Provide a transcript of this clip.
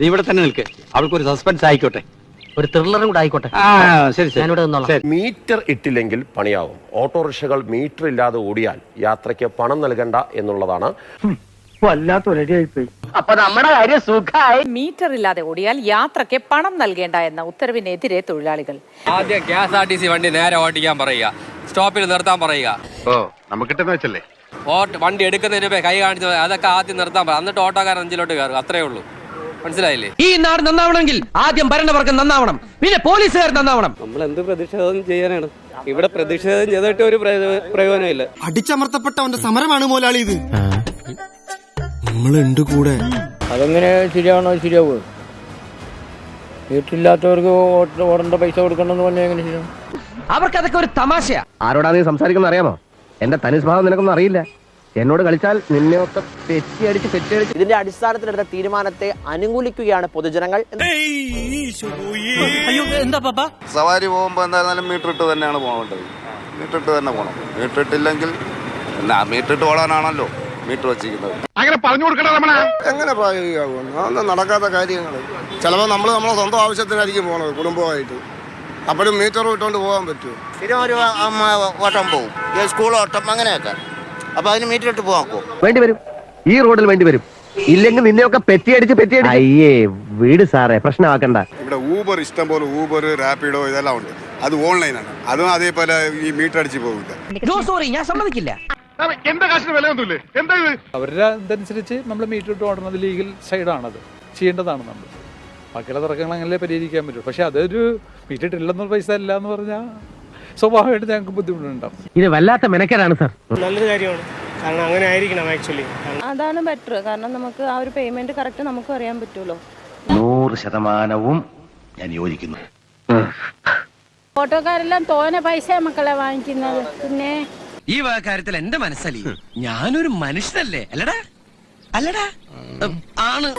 നീ ഇവിടെ തന്നെ നിൽക്ക്. അവൾക്കൊരു സസ്പെൻസ് ആയിക്കോട്ടെ. ഒരു ത്രില്ലറും കൂടെ ആയിക്കോട്ടെ. ആ ശരി ശരി. ഞാനിവിടെ നിന്നോളാം. ശരി. മീറ്റർ ഇട്ടില്ലെങ്കിൽ പണിയാവും. ഓട്ടോറിക്ഷകൾ മീറ്റർ ഇല്ലാതെ ഓടിയാൽ യാത്രയ്ക്ക് പണം നൽകണ്ട എന്നുള്ളതാണ്. അപ്പൊ നമ്മുടെ കാര്യം സുഖായി. മീറ്റർ ഇല്ലാതെ ഓടിയാൽ യാത്രയ്ക്ക് പണം നൽകേണ്ട എന്ന ഉത്തരവിനെതിരെ തൊഴിലാളികൾ. ആദ്യം K S R T C വണ്ടി നേരെ ഓടിക്കാൻ പറയുക. സ്റ്റോപ്പിൽ നിർത്താൻ പറയുക. ഓ നമുക്കിട്ടെന്ന് വെച്ചല്ലേ? ഓട്ട് വണ്ടി എടുക്കുന്നതിന് മുമ്പേ കൈ കാണിച്ചത് അതൊക്കെ ആദ്യം നിർത്താൻ പറ. എന്നിട്ട് ഓട്ടോക്കാരൻ അഞ്ചിലോട്ട് കയറും. അത്രേ ഉള്ളൂ. മനസ്സിലായില്ലേ? ഈ നാട് നന്നാവണമെങ്കിൽ ആദ്യം ഭരണവർഗം നന്നാവണം. പിന്നെ പോലീസുകാർ നന്നാവണം. നമ്മൾ എന്ത് പ്രതിഷേധം ചെയ്യാനാണ്? ഇവിടെ പ്രതിഷേധം ചെയ്തിട്ട് ഒരു പ്രയോജനമില്ല. പ്രയോജനമില്ല അടിച്ചമർത്തപ്പെട്ടവന്റെ സമരമാണ് മോലാളി ഇത്. നമ്മളുണ്ട് കൂടെ അതെങ്ങനെ ശരിയാണോ ശരിയാവുക വീട്ടില്ലാത്തവർക്ക് ഓടേണ്ട പൈസ കൊടുക്കണമെന്ന് പറഞ്ഞാൽ എങ്ങനെ ശരിയാവും? അവർക്ക് അതൊക്കെ ഒരു തമാശയാ. ആരോടാ നീ സംസാരിക്കുന്ന അറിയാമോ? എന്റെ തനി സ്വഭാവം നിനക്കൊന്നും അറിയില്ല. എന്നോട് കളിച്ചാൽ നിന്നെയൊക്കെ തെറ്റിയടിച്ച് തെറ്റി അടിച്ച് ഇതിന്റെ അടിസ്ഥാനത്തിലെടുത്ത തീരുമാനത്തെ അനുകൂലിക്കുകയാണ് പൊതുജനങ്ങൾ. സവാരി പോകുമ്പോ എന്തായാലും മീറ്റർ ഇട്ട് തന്നെയാണ് പോകേണ്ടത്. മീറ്റർ ഇട്ട് തന്നെ പോകണം. മീറ്റർ ഇട്ടില്ലെങ്കിൽ എന്നാ മീറ്റർ ഇട്ട് ഓടാനാണല്ലോ മീറ്റർ വെച്ചിരിക്കുന്നത്. അങ്ങനെ പറഞ്ഞു കൊടുക്കണ എങ്ങനെ പ്രായോഗികമാകും? അതൊന്നും നടക്കാത്ത കാര്യങ്ങൾ ചിലപ്പോൾ നമ്മൾ നമ്മളെ സ്വന്തം ആവശ്യത്തിനായിരിക്കും പോണത് കുടുംബമായിട്ട് അപ്പോഴും മീറ്റർ ഇട്ടുകൊണ്ട് പോകാൻ പറ്റുമോ? ഇരുപത് ഒരു ഓട്ടം പോകും സ്കൂൾ ഓട്ടം അങ്ങനെയൊക്കെ. അപ്പൊ അതിന് മീറ്റർ ഇട്ട് പോകാക്കോ വേണ്ടി വരും. ഈ റോഡിൽ വേണ്ടി വരും. ഇല്ലെങ്കിൽ നിന്നെയൊക്കെ പെറ്റി അടിച്ച് പെറ്റി അടിച്ച്. അയ്യേ വീട് സാറേ പ്രശ്നമാക്കണ്ട. ഇവിടെ ഊബർ ഇഷ്ടം പോലെ ഊബർ റാപ്പിഡോ ഇതെല്ലാം ഉണ്ട്. അത് ഓൺലൈനാണ് അതും അതേപോലെ ഈ മീറ്റർ അടിച്ച് പോകില്ല സോറി ഞാൻ സമ്മതിക്കില്ല. അവരുടെ ഇതനുസരിച്ച് നമ്മൾ മീറ്റർ ഇട്ട് ഓടുന്നത് ലീഗൽ സൈഡാണത് ചെയ്യേണ്ടതാണ് നമ്മൾ ബാക്കിയുള്ള തർക്കങ്ങൾ അങ്ങനെ പരിഹരിക്കാൻ പറ്റും. പക്ഷെ അതൊരു മീറ്റർ ഇട്ടില്ലെന്നുള്ള പൈസ അല്ല എന്ന് പറഞ്ഞാൽ സ്വാഭാവികമായിട്ട് ഞങ്ങൾക്ക് ബുദ്ധിമുട്ടുണ്ടാവും. ഇത് വല്ലാത്ത മെനക്കേടാണ് സാർ. നല്ലൊരു കാര്യമാണ്. കാരണം അങ്ങനെ ആയിരിക്കണം ആക്ച്വലി അതാണ് ബെറ്റർ കാരണം നമുക്ക് ആ ഒരു പേയ്മെന്റ് കറക്റ്റ് നമുക്ക് അറിയാൻ പറ്റുമല്ലോ. നൂറ് ശതമാനവും ഞാൻ യോജിക്കുന്നു. ഓട്ടോക്കാരെല്ലാം തോന പൈസ മക്കളെ വാങ്ങിക്കുന്നത്. പിന്നെ ഈ വക കാര്യത്തിൽ എന്റെ മനസ്സല്ലേ ഞാനൊരു മനുഷ്യനല്ലേ. അല്ലടാ. അല്ലടാ. ആണ്.